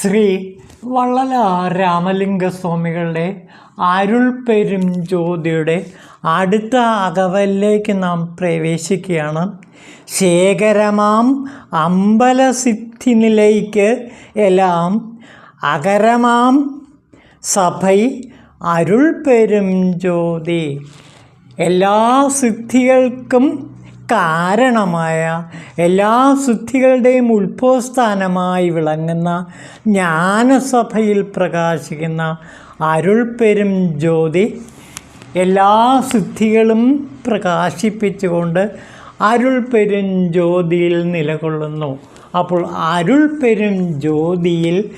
ശ്രീ വള്ളല രാമലിംഗസ്വാമികളുടെ അരുൾ പെരും ജ്യോതിയുടെ അടുത്ത അകവലിലേക്ക് നാം പ്രവേശിക്കുകയാണ്. ശേഖരമാം അമ്പലസിദ്ധിനിലേക്ക് എല്ലാം അകരമാം സഭൈ അരുൾ പെരും ജ്യോതി. എല്ലാ സിദ്ധികൾക്കും കാരണമായ എല്ലാ സിദ്ധികളുടെയും ഉത്ഭവസ്ഥാനമായി വിളങ്ങുന്ന ജ്ഞാനസഭയിൽ പ്രകാശിക്കുന്ന അരുൾപെരും ജ്യോതി എല്ലാ സിദ്ധികളും പ്രകാശിപ്പിച്ചുകൊണ്ട് അരുൾപെരും ജ്യോതിയിൽ നിലകൊള്ളുന്നു. അപ്പോൾ അരുൾ പെരും ജ്യോതിയിൽ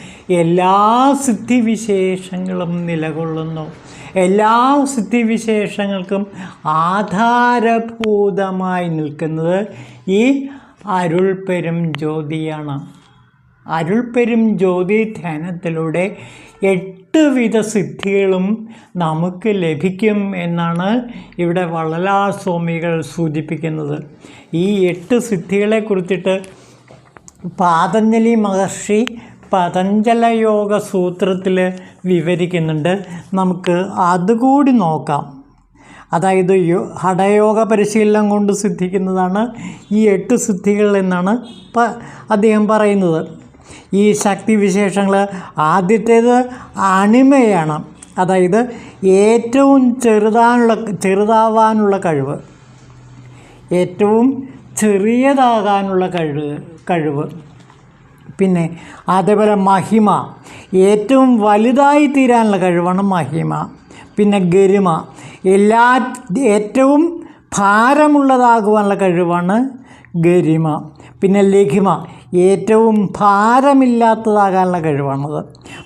എല്ലാ സിദ്ധിവിശേഷങ്ങളും നിലകൊള്ളുന്നു. എല്ലാ സിദ്ധിവിശേഷങ്ങൾക്കും ആധാരഭൂതമായി നിൽക്കുന്നത് ഈ അരുൾ പെരും ജ്യോതിയാണ്. അരുൾ പെരും ജ്യോതി ധ്യാനത്തിലൂടെ എട്ട് വിധ സിദ്ധികളും നമുക്ക് ലഭിക്കും എന്നാണ് ഇവിടെ വള്ളലാർ സ്വാമികൾ സൂചിപ്പിക്കുന്നത്. ഈ എട്ട് സിദ്ധികളെ കുറിച്ചിട്ട് പാതഞ്ജലി മഹർഷി പതഞ്ജലയോഗ സൂത്രത്തിൽ വിവരിക്കുന്നുണ്ട്. നമുക്ക് അതുകൂടി നോക്കാം. അതായത് യോ ഹഠയോഗ പരിശീലനം കൊണ്ട് സിദ്ധിക്കുന്നതാണ് ഈ എട്ട് സിദ്ധികൾ എന്നാണ് അദ്ദേഹം പറയുന്നത്. ഈ ശക്തി വിശേഷങ്ങൾ ആദ്യത്തേത് അണിമയാണ്. അതായത് ഏറ്റവും ചെറുതാനുള്ള ചെറുതാവാനുള്ള കഴിവ്. ഏറ്റവും ചെറിയതാകാനുള്ള കഴിവ്. കഴിവ്. പിന്നെ അതേപോലെ മഹിമ. ഏറ്റവും വലുതായി തീരാനുള്ള കഴിവാണ് മഹിമ. പിന്നെ ഗരിമ. എല്ലാ ഏറ്റവും ഭാരമുള്ളതാകുവാനുള്ള കഴിവാണ് ഗരിമ. പിന്നെ ലഘിമ. ഏറ്റവും ഭാരമില്ലാത്തതാകാനുള്ള കഴിവാണത്.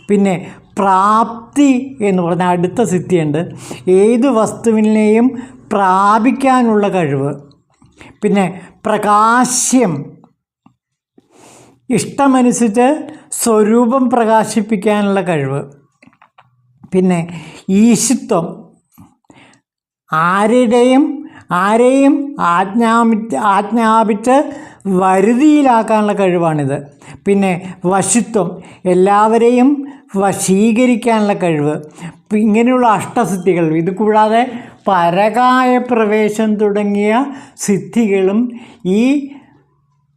പിന്നെ പ്രാപ്തി എന്ന് പറഞ്ഞ അടുത്ത സിദ്ധിയുണ്ട്. ഏത് വസ്തുവിനെയും പ്രാപിക്കാനുള്ള കഴിവ്. പിന്നെ പ്രകാശ്യം. ഇഷ്ടമനുസരിച്ച് സ്വരൂപം പ്രകാശിപ്പിക്കാനുള്ള കഴിവ്. പിന്നെ ഈശിത്വം. ആരുടെയും ആരെയും ആജ്ഞാപി ആജ്ഞാപിച്ച് വരുതിയിലാക്കാനുള്ള കഴിവാണിത്. പിന്നെ വശിത്വം. എല്ലാവരെയും വശീകരിക്കാനുള്ള കഴിവ്. ഇങ്ങനെയുള്ള അഷ്ടസിദ്ധികൾ. ഇത് കൂടാതെ പരകായ പ്രവേശം തുടങ്ങിയ സിദ്ധികളും ഈ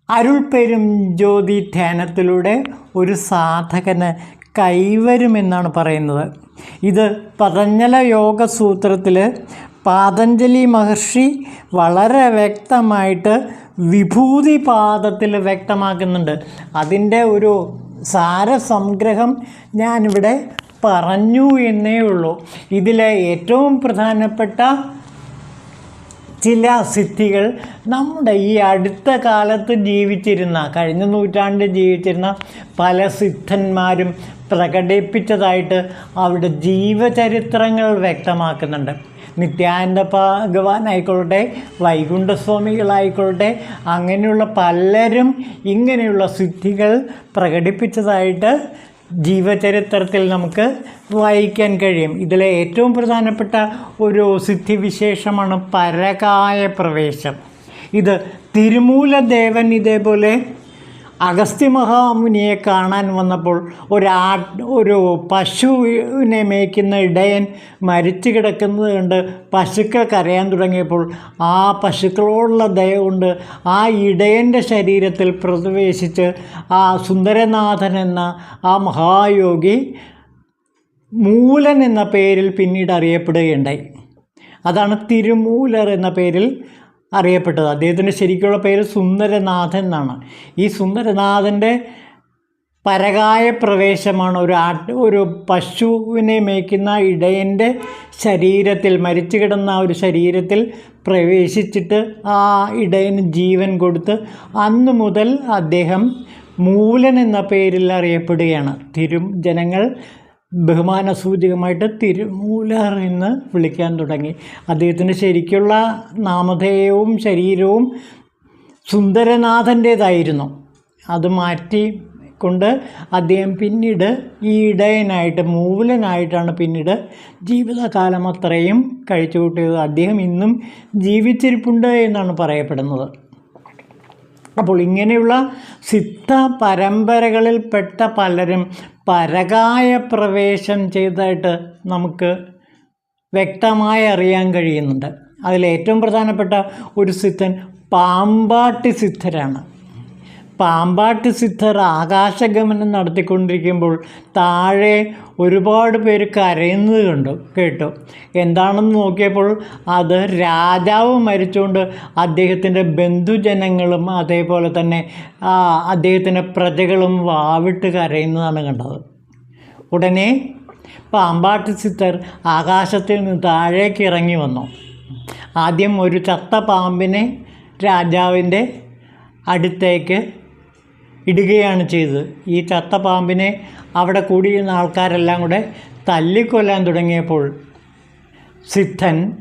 അരുൾ പെരും ജ്യോതി ധ്യാനത്തിലൂടെ ഒരു സാധകന് കൈവരുമെന്നാണ് പറയുന്നത്. ഇത് പതഞ്ജല യോഗസൂത്രത്തിൽ പാതഞ്ജലി മഹർഷി വളരെ വ്യക്തമായിട്ട് വിഭൂതി പാദത്തിൽ വ്യക്തമാക്കുന്നുണ്ട്. അതിന്റെ ഒരു സാരസംഗ്രഹം ഞാനിവിടെ പറഞ്ഞു എന്നേ ഉള്ളൂ. ഇതിലെ ഏറ്റവും പ്രധാനപ്പെട്ട ചില സിദ്ധികൾ നമ്മുടെ ഈ അടുത്ത കാലത്ത് ജീവിച്ചിരുന്ന കഴിഞ്ഞ നൂറ്റാണ്ടിൽ ജീവിച്ചിരുന്ന പല സിദ്ധന്മാരും പ്രകടിപ്പിച്ചതായിട്ട് അവരുടെ ജീവചരിത്രങ്ങൾ വ്യക്തമാക്കുന്നുണ്ട്. നിത്യാനന്ദ ഭഗവാൻ ആയിക്കൊള്ളട്ടെ വൈകുണ്ഠസ്വാമികളായിക്കൊള്ളട്ടെ അങ്ങനെയുള്ള പലരും ഇങ്ങനെയുള്ള സിദ്ധികൾ പ്രകടിപ്പിച്ചതായിട്ട് ജീവചരിത്രത്തിൽ നമുക്ക് വായിക്കാൻ കഴിയും. ഇതിലെ ഏറ്റവും പ്രധാനപ്പെട്ട ഒരു സിദ്ധിവിശേഷമാണ് പരകായ പ്രവേശം. ഇത് തിരുമൂലദേവൻ ഇതേപോലെ അഗസ്ത്യ മഹാമുനിയെ കാണാൻ വന്നപ്പോൾ ഒരാ ഒരു പശുവിനെ മേയ്ക്കുന്ന ഇടയൻ മരിച്ചു കിടക്കുന്നത് കണ്ട് പശുക്കൾ കരയാൻ തുടങ്ങിയപ്പോൾ ആ പശുക്കളോടുള്ള ദയ കൊണ്ട് ആ ഇടയന്റെ ശരീരത്തിൽ പ്രവേശിച്ച് ആ സുന്ദരനാഥൻ എന്ന ആ മഹായോഗി മൂലൻ എന്ന പേരിൽ പിന്നീട് അറിയപ്പെടുകയുണ്ടായി. അതാണ് തിരുമൂലർ എന്ന പേരിൽ അറിയപ്പെട്ടത്. അദ്ദേഹത്തിന്റെ ശരിക്കുള്ള പേര് സുന്ദരനാഥൻ എന്നാണ്. ഈ സുന്ദരനാഥന്റെ പരകായ പ്രവേശമാണ് ഒരു ആട്ട് ഒരു പശുവിനെ മേയ്ക്കുന്ന ഇടയന്റെ ശരീരത്തിൽ മരിച്ചു കിടന്ന ആ ഒരു ശരീരത്തിൽ പ്രവേശിച്ചിട്ട് ആ ഇടയന് ജീവൻ കൊടുത്ത് അന്ന് മുതൽ അദ്ദേഹം മൂലൻ എന്ന പേരിൽ അറിയപ്പെടുകയാണ്. തിരു ജനങ്ങൾ ബഹുമാന സൂചകമായിട്ട് തിരുമൂലർ എന്ന് വിളിക്കാൻ തുടങ്ങി. അദ്ദേഹത്തിന് ശരിക്കുള്ള നാമധേയവും ശരീരവും സുന്ദരനാഥന്റേതായിരുന്നു. അത് മാറ്റി കൊണ്ട് അദ്ദേഹം പിന്നീട് ഈ ഇടയനായിട്ട് മൂലനായിട്ടാണ് പിന്നീട് ജീവിതകാലം അത്രയും കഴിച്ചു കൂട്ടിയത് അദ്ദേഹം ഇന്നും ജീവിച്ചിരിപ്പുണ്ട് എന്നാണ് പറയപ്പെടുന്നത്. അപ്പോൾ ഇങ്ങനെയുള്ള സിദ്ധ പരമ്പരകളിൽപ്പെട്ട പലരും പരകായ പ്രവേശം ചെയ്തതായിട്ട് നമുക്ക് വ്യക്തമായി അറിയാൻ കഴിയുന്നുണ്ട്. അതിലേറ്റവും പ്രധാനപ്പെട്ട ഒരു സിദ്ധൻ പാമ്പാട്ടി സിദ്ധരാണ്. പാമ്പാട്ടി സിദ്ധർ ആകാശഗമനം നടത്തിക്കൊണ്ടിരിക്കുമ്പോൾ താഴെ ഒരുപാട് പേര് കരയുന്നത് കണ്ടു കേട്ടു. എന്താണെന്ന് നോക്കിയപ്പോൾ അത് രാജാവ് മരിച്ചുകൊണ്ട് അദ്ദേഹത്തിന്റെ ബന്ധുജനങ്ങളും അതേപോലെ തന്നെ അദ്ദേഹത്തിന്റെ പ്രജകളും വാവിട്ട് കരയുന്നതാണ് കണ്ടത്. ഉടനെ പാമ്പാട്ട് സിദ്ധർ ആകാശത്തിൽ നിന്ന് താഴേക്ക് ഇറങ്ങി വന്നു. ആദ്യം ഒരു ചത്ത പാമ്പിനെ രാജാവിന്റെ അടുത്തേക്ക് ഇടുകയാണ് ചെയ്തത്. ഈ ചത്ത പാമ്പിനെ അവിടെ കൂടിയിരുന്ന ആൾക്കാരെല്ലാം കൂടെ തല്ലിക്കൊല്ലാൻ തുടങ്ങിയപ്പോൾ സിദ്ധൻ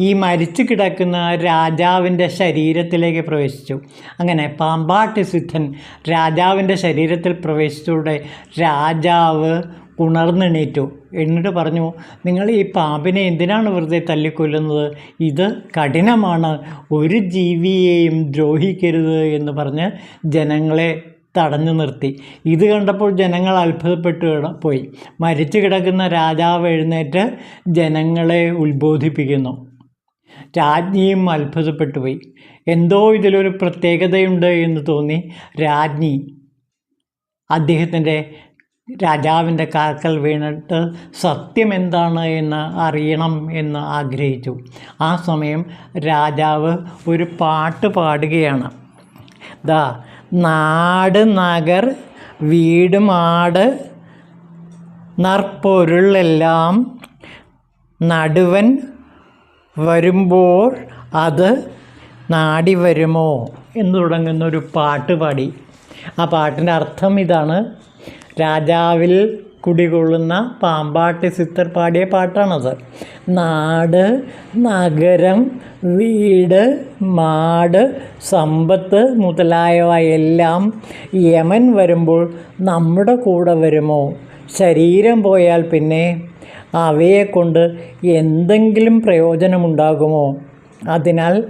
ഈ മരിച്ചു കിടക്കുന്ന രാജാവിന്റെ ശരീരത്തിലേക്ക് പ്രവേശിച്ചു. അങ്ങനെ പാമ്പാട്ടി സിദ്ധൻ രാജാവിന്റെ ശരീരത്തിൽ പ്രവേശിച്ചതോടെ രാജാവ് ഉണർന്നെണീറ്റു. എന്നിട്ട് പറഞ്ഞു നിങ്ങൾ ഈ പാമ്പിനെ എന്തിനാണ് വെറുതെ തല്ലിക്കൊല്ലുന്നത്? ഇത് കഠിനമാണ്. ഒരു ജീവിയെയും ദ്രോഹിക്കരുത് എന്ന് പറഞ്ഞ് ജനങ്ങളെ തടഞ്ഞു നിർത്തി. ഇത് കണ്ടപ്പോൾ ജനങ്ങൾ അത്ഭുതപ്പെട്ടു പോയി. മരിച്ചു കിടക്കുന്ന രാജാവ് എഴുന്നേറ്റ് ജനങ്ങളെ ഉത്ബോധിപ്പിക്കുന്നു. രാജ്ഞിയും അത്ഭുതപ്പെട്ടു പോയി. എന്തോ ഇതിലൊരു പ്രത്യേകതയുണ്ട് എന്ന് തോന്നി രാജ്ഞി. അദ്ദേഹത്തിന്റെ രാജാവിന്റെ കാൽക്കൽ വീണിട്ട് സത്യം എന്താണ് എന്ന് അറിയണം എന്ന് ആഗ്രഹിച്ചു. ആ സമയം രാജാവ് ഒരു പാട്ട് പാടുകയാണ്. ദാ നാട് നഗർ വീട് മാട് നർപ്പൊരുളെല്ലാം നടുവൻ വരുമ്പോൾ അത് നാടി വരുമോ എന്ന് തുടങ്ങുന്ന ഒരു പാട്ട് പാടി ആ പാട്ടിന്റെ അർത്ഥം ഇതാണ്. രാജാവിൽ കുടികൊള്ളുന്ന പാമ്പാട്ടി സിത്തർ പാടിയ പാട്ടാണത്. നാട് നഗരം വീട് മാട് സമ്പത്ത് മുതലായവ എല്ലാം യമൻ വരുമ്പോൾ നമ്മുടെ കൂടെ വരുമോ? ശരീരം പോയാൽ പിന്നെ അവയെ കൊണ്ട് എന്തെങ്കിലും പ്രയോജനമുണ്ടാകുമോ? അതിനാൽ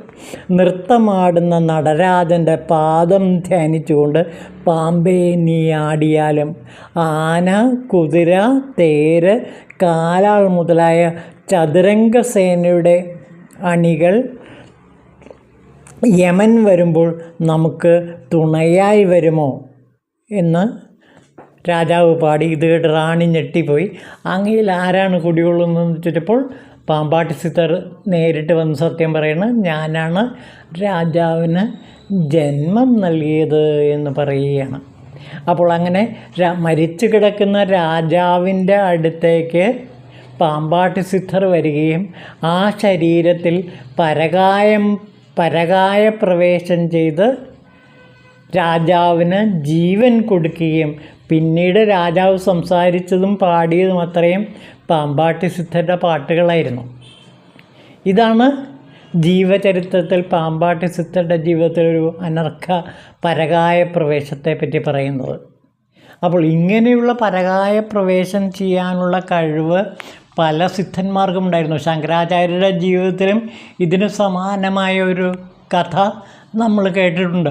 നൃത്തമാടുന്ന നടരാജന്റെ പാദം ധ്യാനിച്ചുകൊണ്ട് പാമ്പേ നീ ആടിയാലും ആന കുതിര തേര് കാലാൾ മുതലായ ചതുരംഗ സേനയുടെ അണികൾ യമൻ വരുമ്പോൾ നമുക്ക് തുണയായി വരുമോ എന്ന് രാജാവ് പാടി. ഇത് കേട്ട് റാണി ഞെട്ടിപ്പോയി. അങ്ങയിൽ ആരാണ് കുടികൊള്ളുന്നതെന്ന് ചോദിച്ചപ്പോൾ പാമ്പാട്ടി സിത്തർ നേരിട്ട് വന്ന് സത്യം പറയുന്നത് ഞാനാണ് രാജാവിന് ജന്മം നൽകിയത് എന്ന് പറയുകയാണ്. അപ്പോൾ അങ്ങനെ മരിച്ചു കിടക്കുന്ന രാജാവിന്റെ അടുത്തേക്ക് പാമ്പാട്ടി സിദ്ധർ വരികയും ആ ശരീരത്തിൽ പരകായം പരകായ പ്രവേശം ചെയ്ത് രാജാവിന് ജീവൻ കൊടുക്കുകയും പിന്നീട് രാജാവ് സംസാരിച്ചതും പാടിയതും അത്രയും പാമ്പാട്ടി സിദ്ധന്റെ പാട്ടുകളായിരുന്നു. ഇതാണ് ജീവചരിത്രത്തിൽ പാമ്പാട്ടി സിദ്ധന്റെ ജീവിതത്തിൽ ഒരു പരകായ പ്രവേശത്തെ പറ്റി പറയുന്നത്. അപ്പോൾ ഇങ്ങനെയുള്ള പരകായ പ്രവേശം ചെയ്യാനുള്ള കഴിവ് പല സിദ്ധന്മാർക്കും ഉണ്ടായിരുന്നു. ശങ്കരാചാര്യരുടെ ജീവിതത്തിലും ഇതിന് സമാനമായ ഒരു കഥ നമ്മൾ കേട്ടിട്ടുണ്ട്.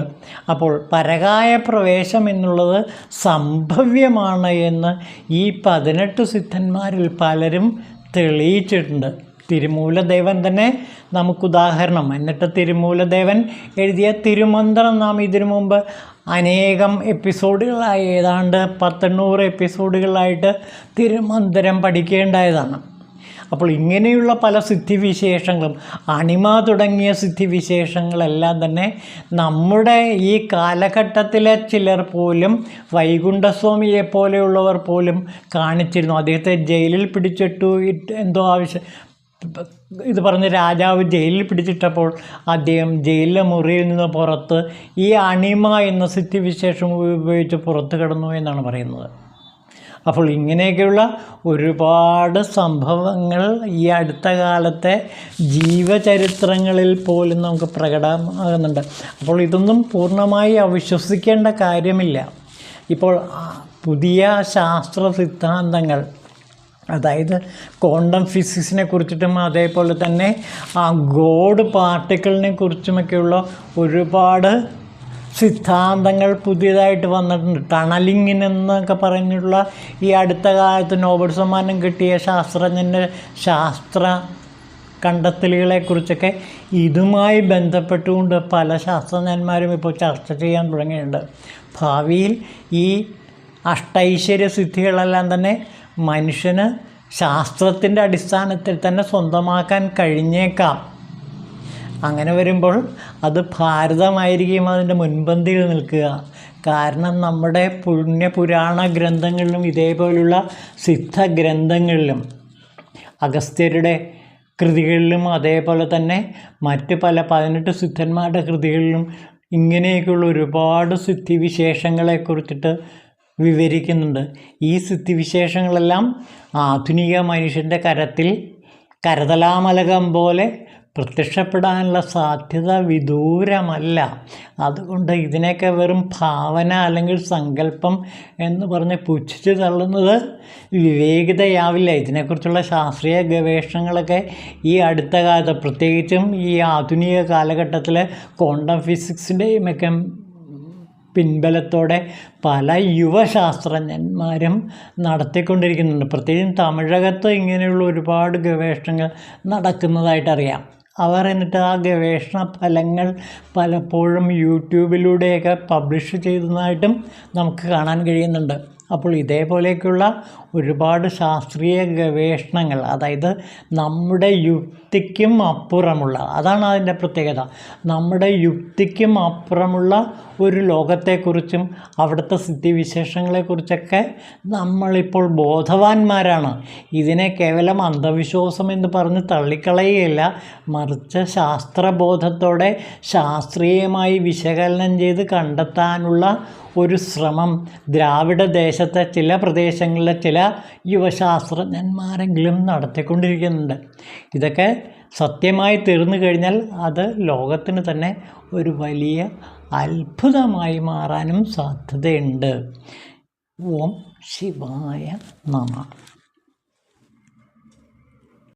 അപ്പോൾ പരകായ പ്രവേശം എന്നുള്ളത് സംഭവ്യമാണ് എന്ന് ഈ പതിനെട്ട് സിദ്ധന്മാരിൽ പലരും തെളിയിച്ചിട്ടുണ്ട്. തിരുമൂലദേവൻ തന്നെ നമുക്കുദാഹരണം. എന്നിട്ട് തിരുമൂലദേവൻ എഴുതിയ തിരുമന്ത്രം നാം ഇതിനു മുമ്പ് അനേകം എപ്പിസോഡുകളായി ഏതാണ്ട് പത്തെണ്ണൂറ് എപ്പിസോഡുകളായിട്ട് തിരുമന്ത്രം പഠിക്കേണ്ടതാണ്. അപ്പോൾ ഇങ്ങനെയുള്ള പല സിദ്ധിവിശേഷങ്ങളും അണിമ തുടങ്ങിയ സിദ്ധിവിശേഷങ്ങളെല്ലാം തന്നെ നമ്മുടെ ഈ കാലഘട്ടത്തിലെ ചിലർ പോലും വൈകുണ്ഠസ്വാമിയെ പോലെയുള്ളവർ പോലും കാണിച്ചിരുന്നു. അദ്ദേഹത്തെ ജയിലിൽ പിടിച്ചിട്ടു എന്തോ ആവശ്യം ഇത് പറഞ്ഞ് രാജാവ് ജയിലിൽ പിടിച്ചിട്ടപ്പോൾ അദ്ദേഹം ജയിലിലെ മുറിയിൽ നിന്ന് പുറത്ത് ഈ അണിമ എന്ന സിദ്ധിവിശേഷം ഉപയോഗിച്ച് പുറത്ത് കിടന്നു എന്നാണ് പറയുന്നത്. അപ്പോൾ ഇങ്ങനെയൊക്കെയുള്ള ഒരുപാട് സംഭവങ്ങൾ ഈ അടുത്ത കാലത്തെ ജീവചരിത്രങ്ങളിൽ പോലും നമുക്ക് പ്രകടമാകുന്നുണ്ട്. അപ്പോൾ ഇതൊന്നും പൂർണമായി അവിശ്വസിക്കേണ്ട കാര്യമില്ല. ഇപ്പോൾ പുതിയ ശാസ്ത്ര സിദ്ധാന്തങ്ങൾ അതായത് ക്വാണ്ടം ഫിസിക്സിനെ കുറിച്ചിട്ടും അതേപോലെ തന്നെ ആ ഗോഡ് പാർട്ടിക്കിളിനെ കുറിച്ചുമൊക്കെയുള്ള ഒരുപാട് സിദ്ധാന്തങ്ങൾ പുതിയതായിട്ട് വന്നിട്ടുണ്ട്. ടണലിങ്ങിന് എന്നൊക്കെ പറഞ്ഞിട്ടുള്ള ഈ അടുത്ത കാലത്ത് നോബൽ സമ്മാനം കിട്ടിയ ശാസ്ത്രജ്ഞന്റെ ശാസ്ത്ര കണ്ടെത്തലുകളെക്കുറിച്ചൊക്കെ ഇതുമായി ബന്ധപ്പെട്ടുകൊണ്ട് പല ശാസ്ത്രജ്ഞന്മാരും ഇപ്പോൾ ചർച്ച ചെയ്യാൻ തുടങ്ങിയിട്ടുണ്ട്. ഭാവിയിൽ ഈ അഷ്ടൈശ്വര്യ സിദ്ധികളെല്ലാം തന്നെ മനുഷ്യന് ശാസ്ത്രത്തിന്റെ അടിസ്ഥാനത്തിൽ തന്നെ സ്വന്തമാക്കാൻ കഴിഞ്ഞേക്കാം. അങ്ങനെ വരുമ്പോൾ അത് ഭാരതമായിരിക്കും അതിന്റെ മുൻപന്തിയിൽ നിൽക്കുക. കാരണം നമ്മുടെ പുണ്യപുരാണ ഗ്രന്ഥങ്ങളിലും ഇതേപോലുള്ള സിദ്ധ ഗ്രന്ഥങ്ങളിലും അഗസ്ത്യരുടെ കൃതികളിലും അതേപോലെ തന്നെ മറ്റ് പല പതിനെട്ട് സിദ്ധന്മാരുടെ കൃതികളിലും ഇങ്ങനെയൊക്കെയുള്ള ഒരുപാട് സിദ്ധിവിശേഷങ്ങളെക്കുറിച്ചിട്ട് വിവരിക്കുന്നുണ്ട്. ഈ സിദ്ധിവിശേഷങ്ങളെല്ലാം ആധുനിക മനുഷ്യന്റെ കരത്തിൽ കരതലാമലകം പോലെ പ്രത്യക്ഷപ്പെടാനുള്ള സാധ്യത വിദൂരമല്ല. അതുകൊണ്ട് ഇതിനെയൊക്കെ വെറും ഭാവന അല്ലെങ്കിൽ സങ്കല്പം എന്ന് പറഞ്ഞ് പുച്ഛിച്ച് തള്ളുന്നത് വിവേകിതയാവില്ല. ഇതിനെക്കുറിച്ചുള്ള ശാസ്ത്രീയ ഗവേഷണങ്ങളൊക്കെ ഈ അടുത്ത കാലത്ത് പ്രത്യേകിച്ചും ഈ ആധുനിക കാലഘട്ടത്തിൽ ക്വാണ്ടം ഫിസിക്സിന്റെയും ഒക്കെ പിൻബലത്തോടെ പല യുവശാസ്ത്രജ്ഞന്മാരും നടത്തിക്കൊണ്ടിരിക്കുന്നുണ്ട്. പ്രത്യേകിച്ചും തമിഴകത്ത് ഇങ്ങനെയുള്ള ഒരുപാട് ഗവേഷണങ്ങൾ നടക്കുന്നതായിട്ടറിയാം. അവർ എന്നിട്ട് ആ ഗവേഷണ ഫലങ്ങൾ പലപ്പോഴും യൂട്യൂബിലൂടെയൊക്കെ പബ്ലിഷ് ചെയ്യുന്നതായിട്ടും നമുക്ക് കാണാൻ കഴിയുന്നുണ്ട്. അപ്പോൾ ഇതേപോലെയൊക്കെയുള്ള ഒരുപാട് ശാസ്ത്രീയ ഗവേഷണങ്ങൾ അതായത് നമ്മുടെ യുക്തിക്കും അപ്പുറമുള്ള അതാണ് അതിന്റെ പ്രത്യേകത. നമ്മുടെ യുക്തിക്കും അപ്പുറമുള്ള ഒരു ലോകത്തെക്കുറിച്ചും അവിടുത്തെ സ്ഥിതിവിശേഷങ്ങളെക്കുറിച്ചൊക്കെ നമ്മളിപ്പോൾ ബോധവാന്മാരാണ്. ഇതിനെ കേവലം അന്ധവിശ്വാസം എന്ന് പറഞ്ഞ് തള്ളിക്കളയുകയില്ല മറിച്ച് ശാസ്ത്രബോധത്തോടെ ശാസ്ത്രീയമായി വിശകലനം ചെയ്ത് കണ്ടെത്താനുള്ള ഒരു ശ്രമം. ദ്രാവിഡ ദേശത്തെ ചില പ്രദേശങ്ങളിലെ ചില യുവശാസ്ത്രജ്ഞന്മാരെങ്കിലും നടത്തിക്കൊണ്ടിരിക്കുന്നുണ്ട്. ഇതൊക്കെ സത്യമായി തീർന്നു കഴിഞ്ഞാൽ അത് ലോകത്തിന് തന്നെ ഒരു വലിയ അത്ഭുതമായി മാറാനും സാധ്യതയുണ്ട്. ഓം ശിവായ നമ.